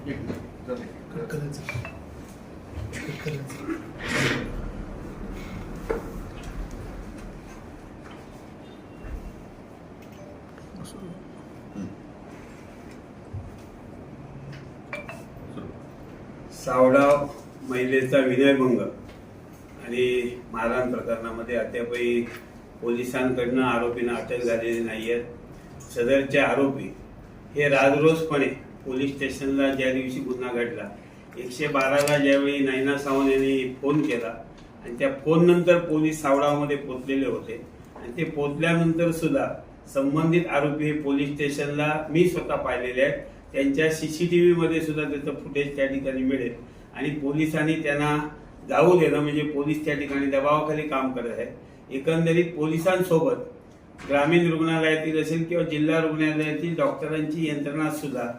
सावडाव महिलेचा विनयभंग आणि मारहाण प्रकरणामध्ये अद्यापही पोलिसांकडनं आरोपींना अटक झालेली नाही आहे सदरचे आरोपी हे राजरोसपणे पोलीस स्टेशनला ज्या दिवशी गुन्हा घडला एकशे बाराला ज्यावेळी नैना सावंत यांनी फोन केला आणि त्या फोन नंतर पोलीस सावळामध्ये पोचलेले होते. आणि ते पोचल्यानंतर सुद्धा संबंधित आरोपी हे पोलीस स्टेशनला मी स्वतः पाहिलेले आहेत. त्यांच्या सीसीटीव्ही मध्ये सुद्धा त्याचं फुटेज त्या ठिकाणी मिळेल. आणि पोलिसांनी त्यांना जाऊ देणं म्हणजे पोलीस त्या ठिकाणी दबावाखाली काम करत आहेत. एकंदरीत पोलिसांसोबत ग्रामीण रुग्णालयातील असेल किंवा जिल्हा रुग्णालयातील डॉक्टरांची यंत्रणा सुद्धा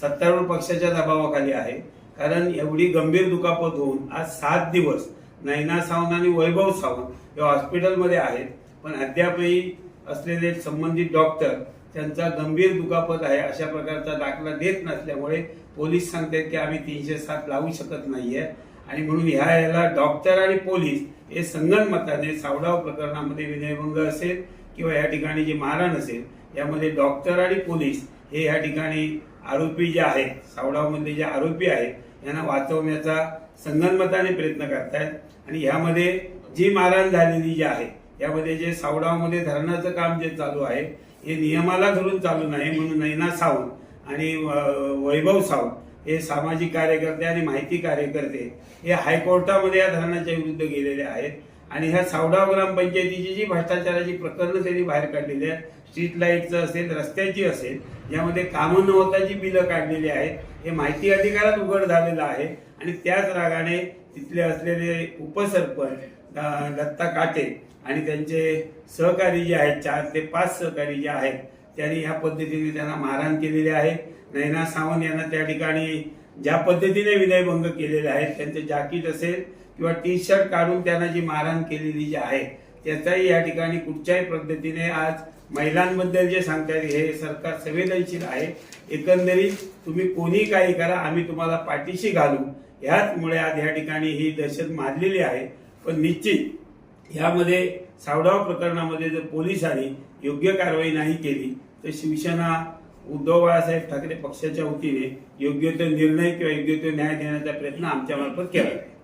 सत्तारूढ पक्षाच्या दबावाखाली आहे. कारण एवढी गंभीर दुखापत होऊन आज सात दिवस नैना सावंत आणि वैभव सावंत हे हॉस्पिटलमध्ये आहेत. पण अद्यापही असलेले संबंधित डॉक्टर त्यांचा गंभीर दुखापत आहे अशा प्रकारचा दाखला देत नसल्यामुळे पोलीस सांगतात की आम्ही तीनशे सात लावू शकत नाहीये. आणि म्हणून ह्या याला डॉक्टर आणि पोलीस हे संगणमताने सावडाव प्रकरणामध्ये विनयभंग असेल किंवा या ठिकाणी जे मारहाण असेल यामध्ये डॉक्टर आणि पोलीस हे या ठिकाणी आरोपी जे आहेत सावडावमधले जे आरोपी आहेत यांना वाचवण्याचा संगनमताने प्रयत्न करतायत. आणि ह्यामध्ये जी मारहाण झालेली जी आहे यामध्ये जे सावडावमध्ये धरणाचं काम जे चालू आहे हे नियमाला धरून चालू नाही म्हणून नैना सावंत आणि वैभव सावंत हे सामाजिक कार्यकर्ते आणि माहिती कार्यकर्ते हे हायकोर्टामध्ये या धरणाच्या विरुद्ध गेलेले आहेत. आणि ह्या सावडाव ग्रामपंचायतीची जी भ्रष्टाचाराची प्रकरणं त्यांनी बाहेर काढलेली आहेत स्ट्रीट लाईटचं असेल रस्त्याची असेल यामध्ये कामं न होता जी बिलं काढलेली आहेत हे माहिती अधिकारात उघड झालेलं आहे. आणि त्याच रागाने तिथले असलेले उपसरपंच दत्ता काटे आणि त्यांचे सहकारी जे आहेत चार ते पाच सहकारी जे आहेत त्यांनी ह्या पद्धतीने त्यांना मारहाण केलेली आहे. नैना सावंत यांना त्या ठिकाणी ज्या पद्धतीने विनयभंग केलेले आहेत त्यांचे जाकीट असेल किंवा टी शर्ट काढून त्यांना जी मारहाण केलेली जी आहे त्याचाही या ठिकाणी कुठच्याही पद्धतीने आज महिलांबद्दल जे सांगतात हे सरकार संवेदनशील आहे. एकंदरीत तुम्ही कोणी काही करा आम्ही तुम्हाला पाठीशी घालू. ह्याचमुळे आज ह्या ठिकाणी ही दहशत मारलेली आहे. पण निश्चित ह्यामध्ये सावडाव प्रकरणामध्ये जर पोलिसांनी योग्य कारवाई नाही केली तर शिवसेना उद्धव बाळासाहेब ठाकरे पक्षाच्या वतीने योग्य तो निर्णय किंवा योग्य तो न्याय देण्याचा प्रयत्न आमच्या मार्फत केला. जाईल